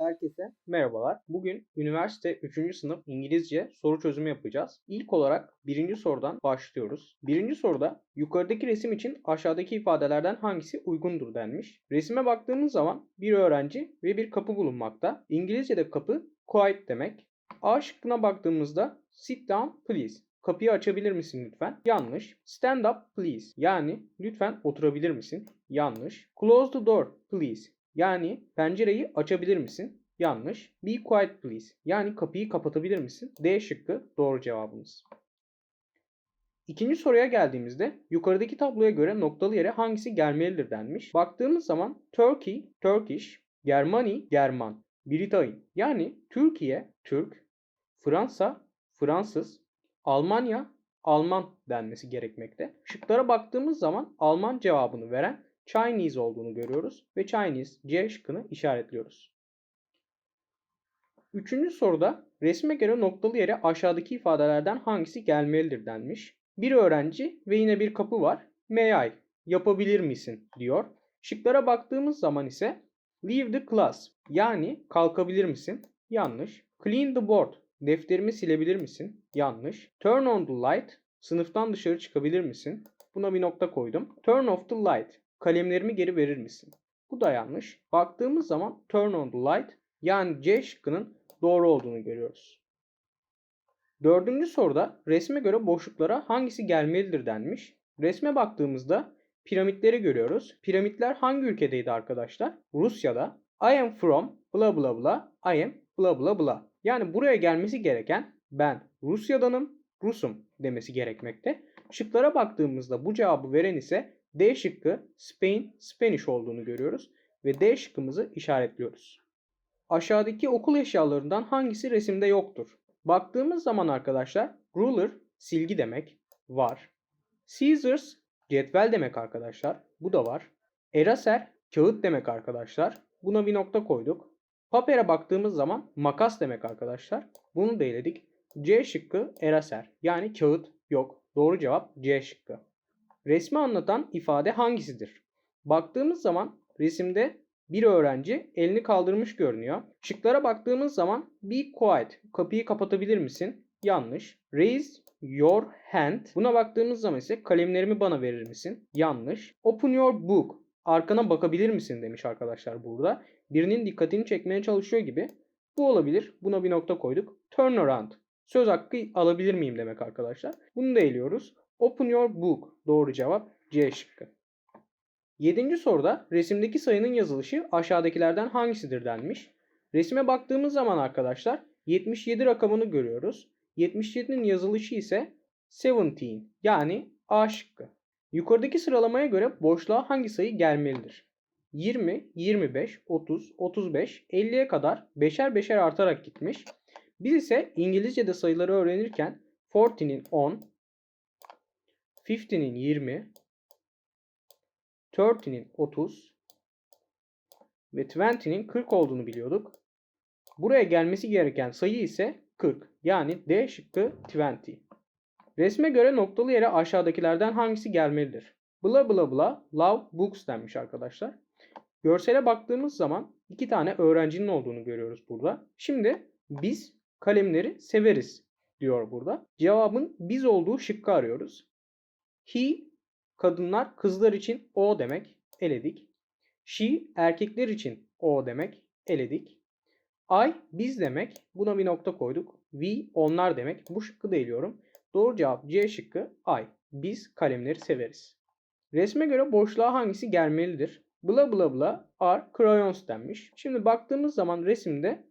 Herkese merhabalar. Bugün üniversite 3. sınıf İngilizce soru çözümü yapacağız. İlk olarak birinci sorudan başlıyoruz. Birinci soruda yukarıdaki resim için aşağıdaki ifadelerden hangisi uygundur denmiş. Resime baktığımız zaman bir öğrenci ve bir kapı bulunmakta. İngilizce'de kapı quiet demek. A şıkkına baktığımızda sit down please. Kapıyı açabilir misin lütfen? Yanlış. Stand up please. Yani lütfen oturabilir misin? Yanlış. Close the door please. Yani pencereyi açabilir misin? Yanlış. Be quiet please. Yani kapıyı kapatabilir misin? D şıkkı doğru cevabımız. İkinci soruya geldiğimizde yukarıdaki tabloya göre noktalı yere hangisi gelmelidir denmiş. Baktığımız zaman Turkey, Turkish, Germany, German, Britanya yani Türkiye, Türk, Fransa, Fransız, Almanya, Alman denmesi gerekmekte. Şıklara baktığımız zaman Alman cevabını veren Chinese olduğunu görüyoruz ve Chinese C şıkkını işaretliyoruz. Üçüncü soruda resme göre noktalı yere aşağıdaki ifadelerden hangisi gelmelidir denmiş. Bir öğrenci ve yine bir kapı var. May I? Yapabilir misin? diyor. Şıklara baktığımız zaman ise leave the class yani kalkabilir misin? Yanlış. Clean the board. Defterimi silebilir misin? Yanlış. Turn on the light. Sınıftan dışarı çıkabilir misin? Buna bir nokta koydum. Turn off the light. Kalemlerimi geri verir misin? Bu da yanlış. Baktığımız zaman turn on the light yani C şıkkının doğru olduğunu görüyoruz. Dördüncü soruda resme göre boşluklara hangisi gelmelidir denmiş. Resme baktığımızda piramitleri görüyoruz. Piramitler hangi ülkedeydi arkadaşlar? Rusya'da. I am from bla bla bla. I am bla bla bla. Yani buraya gelmesi gereken ben Rusya'danım, Rusum demesi gerekmekte. Şıklara baktığımızda bu cevabı veren ise D şıkkı Spain, Spanish olduğunu görüyoruz ve D şıkkımızı işaretliyoruz. Aşağıdaki okul eşyalarından hangisi resimde yoktur? Baktığımız zaman arkadaşlar ruler silgi demek var. Scissors cetvel demek arkadaşlar. Bu da var. Eraser kağıt demek arkadaşlar. Buna bir nokta koyduk. Papere baktığımız zaman makas demek arkadaşlar. Bunu da eledik. C şıkkı eraser yani kağıt yok. Doğru cevap C şıkkı. Resmi anlatan ifade hangisidir? Baktığımız zaman resimde bir öğrenci elini kaldırmış görünüyor. Şıklara baktığımız zaman be quiet, kapıyı kapatabilir misin? Yanlış. Raise your hand. Buna baktığımız zaman ise kalemlerimi bana verir misin? Yanlış. Open your book. Arkana bakabilir misin demiş arkadaşlar burada. Birinin dikkatini çekmeye çalışıyor gibi. Bu olabilir. Buna bir nokta koyduk. Turn around. Söz hakkı alabilir miyim demek arkadaşlar. Bunu da eliyoruz. Open your book. Doğru cevap C şıkkı. Yedinci soruda resimdeki sayının yazılışı aşağıdakilerden hangisidir denmiş. Resime baktığımız zaman arkadaşlar 77 rakamını görüyoruz. 77'nin yazılışı ise 17 yani A şıkkı. Yukarıdaki sıralamaya göre boşluğa hangi sayı gelmelidir? 20, 25, 30, 35, 50'ye kadar beşer beşer artarak gitmiş. Biz ise İngilizce'de sayıları öğrenirken 40'nin 10, 50'nin 20, 30'nin 30 ve 20'nin 40 olduğunu biliyorduk. Buraya gelmesi gereken sayı ise 40. Yani D şıkkı 20. Resme göre noktalı yere aşağıdakilerden hangisi gelmelidir? Bla bla bla love books denmiş arkadaşlar. Görsele baktığımız zaman iki tane öğrencinin olduğunu görüyoruz burada. Şimdi biz kalemleri severiz diyor burada. Cevabın biz olduğu şıkkı arıyoruz. He kadınlar kızlar için o demek eledik. She erkekler için o demek eledik. I biz demek buna bir nokta koyduk. We onlar demek bu şıkkı da eliyorum. Doğru cevap C şıkkı I. Biz kalemleri severiz. Resme göre boşluğa hangisi gelmelidir? Bla bla bla are crayons denmiş. Şimdi baktığımız zaman resimde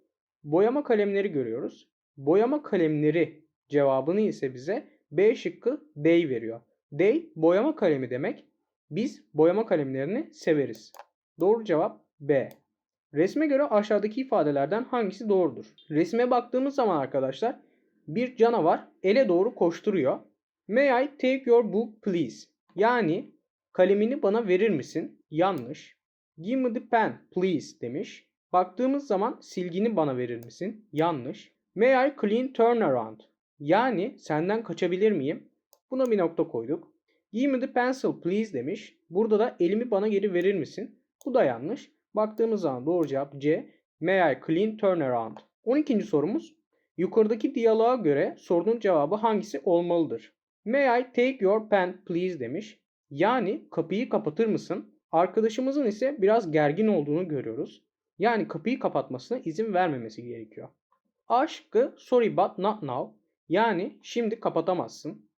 boyama kalemleri görüyoruz. Boyama kalemleri cevabını ise bize B şıkkı they veriyor. They boyama kalemi demek. Biz boyama kalemlerini severiz. Doğru cevap B. Resme göre aşağıdaki ifadelerden hangisi doğrudur? Resme baktığımız zaman arkadaşlar bir canavar ele doğru koşturuyor. May I take your book please? Yani kalemini bana verir misin? Yanlış. Give me the pen please demiş. Baktığımız zaman silgini bana verir misin? Yanlış. May I clean turnaround? Yani senden kaçabilir miyim? Buna bir nokta koyduk. Give me the pencil please demiş. Burada da elimi bana geri verir misin? Bu da yanlış. Baktığımız zaman doğru cevap C. May I clean turnaround? 12. sorumuz. Yukarıdaki diyaloğa göre sorunun cevabı hangisi olmalıdır? May I take your pen please demiş. Yani kapıyı kapatır mısın? Arkadaşımızın ise biraz gergin olduğunu görüyoruz. Yani kapıyı kapatmasına izin vermemesi gerekiyor. A şıkkı sorry but not now. Yani şimdi kapatamazsın.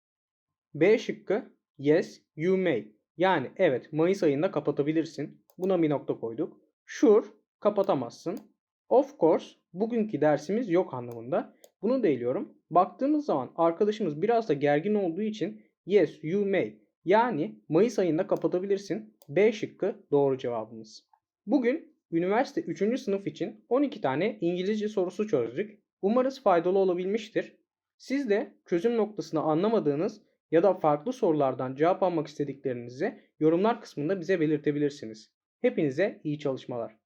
B şıkkı yes you may. Yani evet Mayıs ayında kapatabilirsin. Buna bir nokta koyduk. Sure kapatamazsın. Of course bugünkü dersimiz yok anlamında. Bunu da eliyorum. Baktığımız zaman arkadaşımız biraz da gergin olduğu için yes you may. Yani Mayıs ayında kapatabilirsin. B şıkkı doğru cevabımız. Bugün üniversite 3. sınıf için 12 tane İngilizce sorusu çözdük. Umarız faydalı olabilmiştir. Siz de çözüm noktasını anlamadığınız ya da farklı sorulardan cevap almak istediklerinizi yorumlar kısmında bize belirtebilirsiniz. Hepinize iyi çalışmalar.